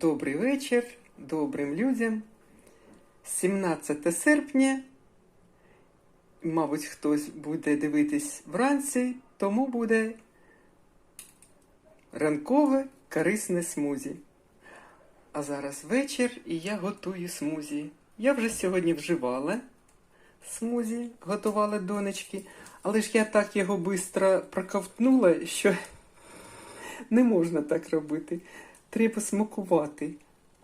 Добрий вечір добрим людям. 17 серпня. Мабуть, хтось буде дивитись вранці, тому буде ранкове корисне смузі. А зараз вечір і я готую смузі. Я вже сьогодні вживала смузі, готувала донечки, але ж я так його швидко проковтнула, що не можна так робити. Треба смакувати.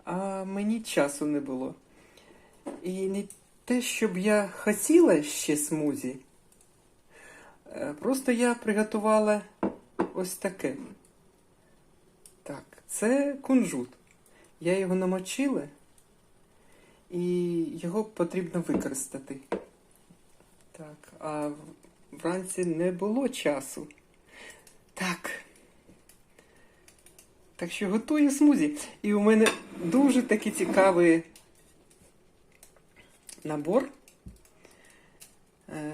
А мені часу не було. І не те, щоб я хотіла ще смузі. Е, Просто я приготувала ось таке. Так, це кунжут. Я його намочила, і його потрібно використати. Так, а вранці не було часу. Так. Так що готую смузі. І у мене дуже такий цікавий набор. Е,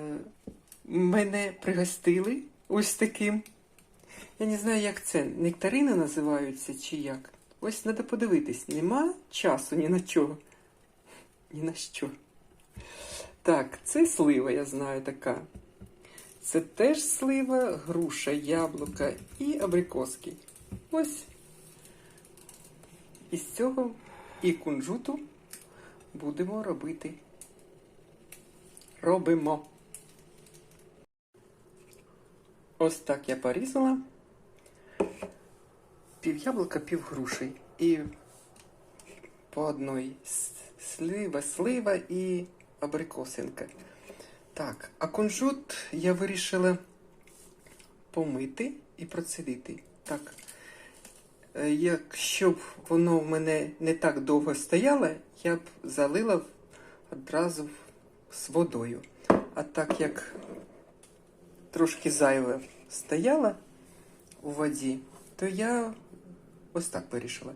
Мене пригостили ось таким. Я не знаю, як це. Нектарини називаються чи як. Ось треба подивитись. Нема часу ні на чого. Ні на що. Так, це слива, я знаю така. Це теж слива, груша, яблука і абрикоски. Ось із цього і кунжуту будемо робити. Робимо. Ось так я порізала. Пів яблука, пів груші. І по одній слива, слива і абрикосинка. Так, а кунжут я вирішила помити і процедити. Так. Е, Якщо б воно в мене не так довго стояло, я б залила одразу з водою. А так як трошки зайве стояло у воді, то я ось так вирішила.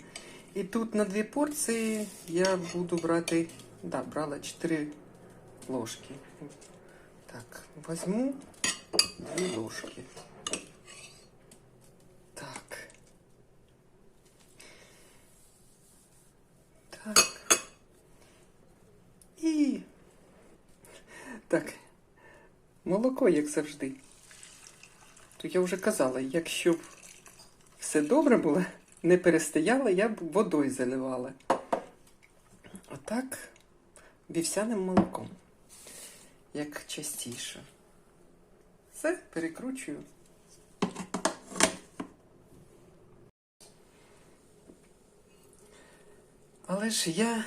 І тут на дві порції я буду брати, да, брала 4 ложки. Так, возьму дві ложки. Так. Так. І. Так. Молоко, як завжди. То я вже казала, якщо б все добре було, не перестояла, я б водою заливала. А так, вівсяним молоком. Як частіше. Все, перекручую. Але ж я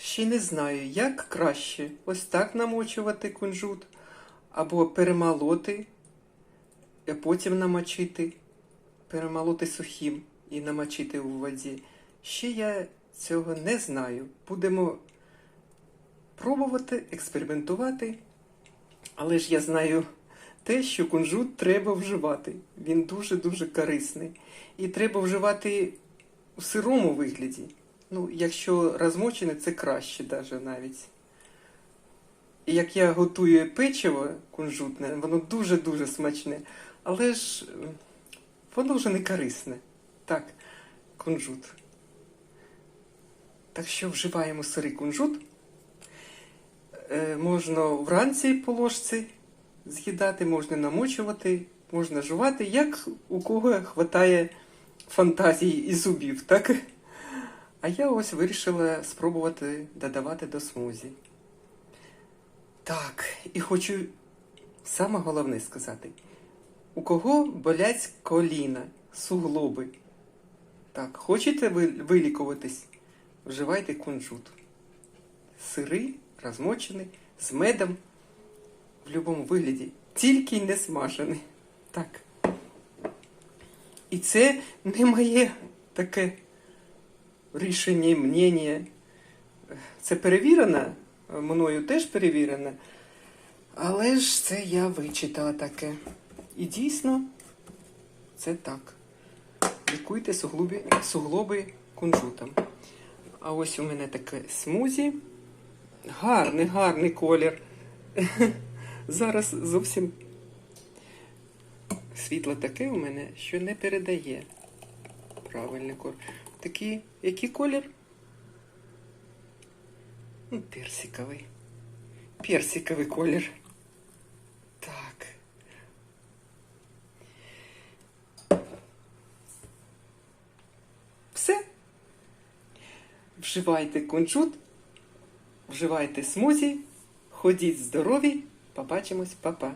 ще не знаю, як краще ось так намочувати кунжут, або перемолоти, а потім намочити, перемолоти сухим і намочити у воді. Ще я цього не знаю. Будемо пробувати, експериментувати. Але ж я знаю те, що кунжут треба вживати. Він дуже-дуже корисний. І треба вживати у сирому вигляді. Ну, якщо розмочене, це краще даже навіть. Як я готую печиво кунжутне, воно дуже-дуже смачне. Але ж воно вже не корисне. Так, кунжут. Так що вживаємо сирий кунжут. Е, можна вранці по ложці з'їдати, можна намочувати, можна жувати, як у кого хватає фантазії і зубів, так? А я ось вирішила спробувати додавати до смузі. Так, і хочу саме головне сказати: у кого болять коліна, суглоби. Так, хочете вилікуватись? Вживайте кунжут. Сирий, розмочений, з медом в будь-якому вигляді, тільки не смажений. Так. І це не моє таке рішення, мнення. Це перевірено, мною теж перевірено. Але ж це я вичитала таке. І дійсно, це так. Лікуйте суглоби, суглоби кунжутом. А ось у мене таке смузі. Гарний, гарний колір. Зараз зовсім світло таке у мене, що не передає правильний колір. Такий, який колір? Ну, персиковий. Персиковий колір. Так. Все. Вживайте кунжут, вживайте смузі, ходіть здорові, побачимось, па-па.